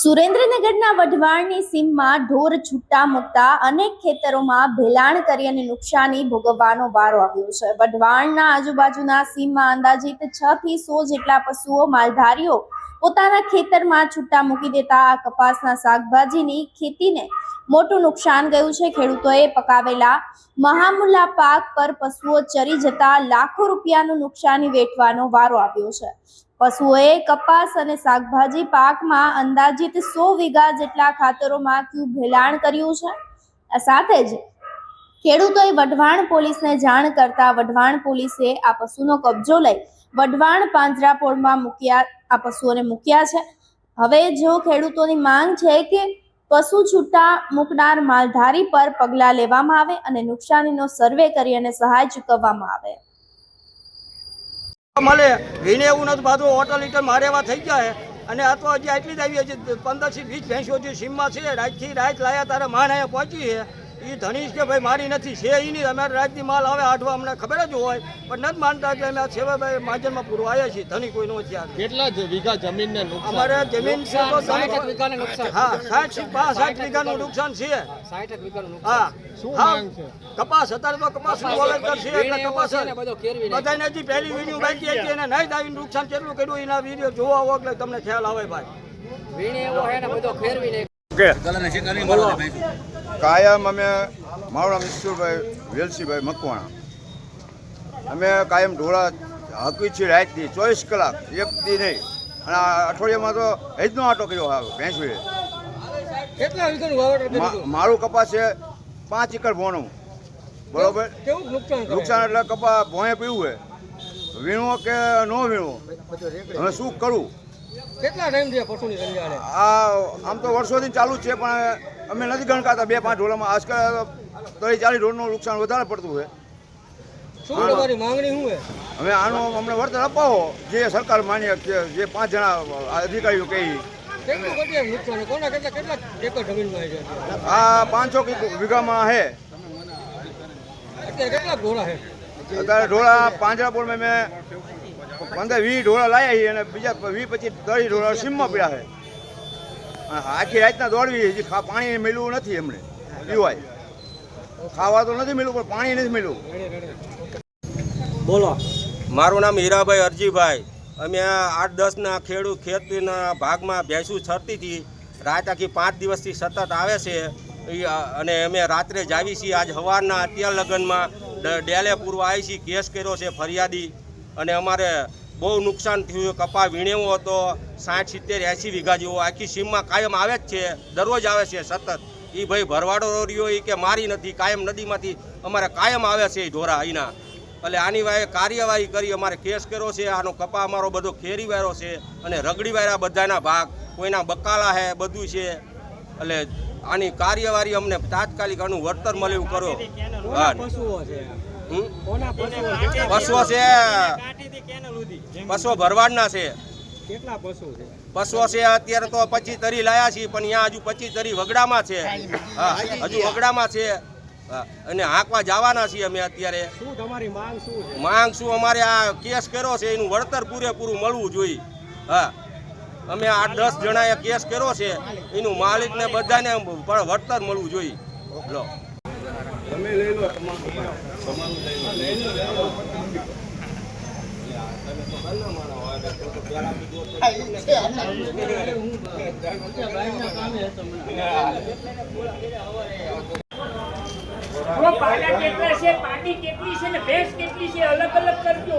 સુરેન્દ્રનગરના વઢવાણની સીમમાં ઢોર છૂટા મૂકતા અનેક ખેતરોમાં ભેલાણ કરી અને નુકસાની ભોગવવાનો વારો આવ્યો છે. વઢવાણના આજુબાજુના સીમમાં અંદાજિત છ થી સો જેટલા પશુઓ, માલધારીઓ પોતાના ખેતરમાં છૂટા મૂકી દેતા આ કપાસના શાકભાજીની ખેતીને મોટું નુકસાન ગયું છે. ખેડૂતોએ પકાવેલા મહામુલા પાક પર પશુઓ ચરી જતા લાખો રૂપિયાનું નુકસાની વેઠવાનો વારો આવ્યો છે. પશુઓએ કપાસ અને શાકભાજી પાકમાં અંદાજિત સો વીઘા જેટલા ખાતરોમાં ક્યુ ભેલાણ કર્યું છે. આ સાથે જ ખેડૂતોએ વઢવાણ પોલીસને જાણ કરતા વઢવાણ પોલીસે આ પશુનો કબજો લઈ વઢવાણ પાંજરાપોળમાં મૂક્યા, આ પશુઓને મૂક્યા છે. હવે જો ખેડૂતોની માંગ છે કે પશુ છૂટા મૂકનાર માલધારી પર પગલાં લેવામાં આવે અને નુકસાનીનો સર્વે કરી અને સહાય ચૂકવવામાં આવે. મળે. વિને એવું નથી પાછું હોટલ લીટર મારે થઈ ગયા અને આ તો હજી આટલી જ આવી છે. પંદરથી વીસ ભેંસો જે સીમમાં છે, રાતથી રાત લાયા તારે માણ અહીંયા પહોંચી છે. એ ધનીશ કે ભાઈ મારી નથી છે એ નહીં. અમારે રાજની માલ આવે આઠવા અમને ખબર જ હોય. પણ નથી માનતા એટલે અમે સેવાભાઈ માજનમાં પૂરવા આવ્યા છીએ. ધણી કોઈ નો છે કેટલા વીઘા જમીનને નુકસાન અમારે જમીન છે તો સાઠ વીઘાને નુકસાન. હા સાઠ સાઠ વીઘાનું નુકસાન છે. સાઠ વીઘાનું નુકસાન. શું માંગ છે? કપાસ અત્યારે તો કપાસ વાવેતર છે એટલે કપાસ ને. બધાને હજી પહેલી વીડિયો બાકી હતી એને નહીં આવીને નુકસાન કેટલું કર્યું એના વીડિયો જોવા હોય એટલે તમને ખ્યાલ આવે ભાઈ. વીણી એવો હે ને બધો ફેરવી કાયમ અમે મારું નામ ઈશ્વરભાઈ વેલસીભાઈ મકવાણા. અમે કાયમ ઢોળા હકી છીએ રાતની ચોવીસ કલાક એક દી નહીં. અને આ અઠવાડિયામાં તો હજનો આટો કર્યો હા મા- મારું કપાસ છે પાંચ એકર ભોણું બરોબર? નુકસાન એટલે કપા ભોંય પીવું છે વીણો કે ન વીણો? હવે શું કરું? કેટલા ટાઈમ પશુની સંજાળે આ આમ તો વર્ષોથી ચાલુ છે પણ અમે નથી ગણકાતા બે પાંચ ઢોલામાં. આજકાલ ત્રીસ ચાલીસ ઢોળનું નુકસાન વધારે પડતું હોય. શું તમારી માંગણી શું છે? હવે આનું અમને વળતર અપાવો. જે સરકાર માન્ય જે પાંચ જણા અધિકારીઓ કહી. આ પાંચસો વીઘામાં છે કેટલા ઘોડા છે અત્યારે ઢોળા પાંજરાપોળમાં મેં પંદર વીસ ઢોળા લાવ્યા છીએ અને બીજા વીસ પચીસ દસ ઢોળા સીમમાં પડ્યા છે. આખી રાતના દોડવી હજી પાણી મળ્યું નથી એમણે. પીવાય ખાવા તો નથી મળ્યું પણ પાણી નથી મળ્યું. બોલો. મારું નામ હીરાભાઈ અરજીભાઈ. અમે આઠ દસના ખેડૂત ખેતીના ભાગમાં ભેંસું છરતી હતી. રાત આખી પાંચ દિવસથી સતત આવે છે. અને અમે રાત્રે જાવી છીએ. આજ સવારના અત્યાર લગ્નમાં ડેલે પૂર્વ છીએ કેસ કર્યો છે ફરિયાદી. અને અમારે બહુ નુકસાન થયું કપા વીણેવો હતો, સાઠ સિત્તેર એંસી વીઘા જેવો. આખી સીમમાં કાયમ આવે જ છે. દરરોજ આવે છે સતત. એ ભાઈ ભરવાડો રહ્યો એ કે મારી નથી, કાયમ નદીમાંથી અમારે કાયમ આવે છે એ ઢોરા અહીંના એટલે આની વાય કાર્યવાહી કરી, અમારે કેસ કર્યો છે. આનો કપા અમારો બધો ખેરી વાયરો છે. અને રગડી વાયરા બધાના ભાગ. કોઈના બકાલા હે, બધું છે. એટલે આની કાર્યવાહી અમને તાત્કાલિક આનું વળતર મળ્યું કરો. પશુઓ છે? પશુઓ ભરવાડના છે. પશુઓ છે, અત્યારે તો પચીસ તરી લાયા છીએ, પણ અહીંયા હજુ પચીસ તરી વગડામાં છે. હજુ વગડામાં છે. અને હાંકવા જવાના છીએ અમે અત્યારે. માંગ શું અમારે આ કેસ કર્યો છે, એનું વળતર પૂરેપૂરું મળવું જોઈએ. હા. અમે આઠ દસ જણાએ કેસ કર્યો છે એનું માલિકને બધાને પણ વળતર મળવું જોઈએ. લો. કેટલા છે પાટી કેટલી છે ને ભેંસ કેટલી છે અલગ અલગ કરજો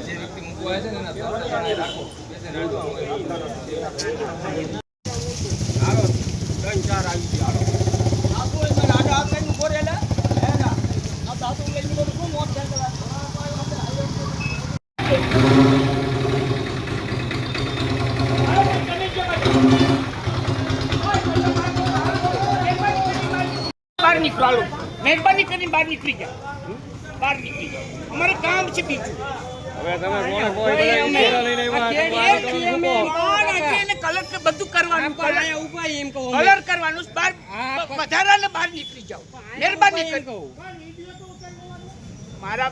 જે વ્યક્તિ મૂકવા છે ને રાખો. જોઈ મહેરબાની કરીને બહાર નીકળી જાઓ. બહાર નીકળી જાઓ. અમારે કામ છે બીજું. પણ આજે એને કલર કે બધું કરવાનું કલર કલર કરવાનું બહાર વધારાને બહાર નીકળી જાઓ. મહેરબાની કરી. મારા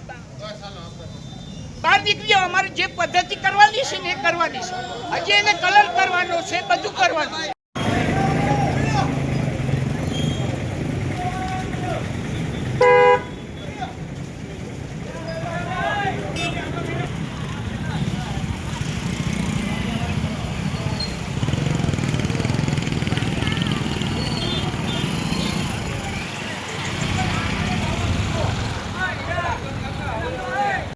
બહાર નીકળી જાઓ. અમારે જે પદ્ધતિ કરવાની છે ને એ કરવાની છે. હજી એને કલર કરવાનો છે બધું કરવાનું છે.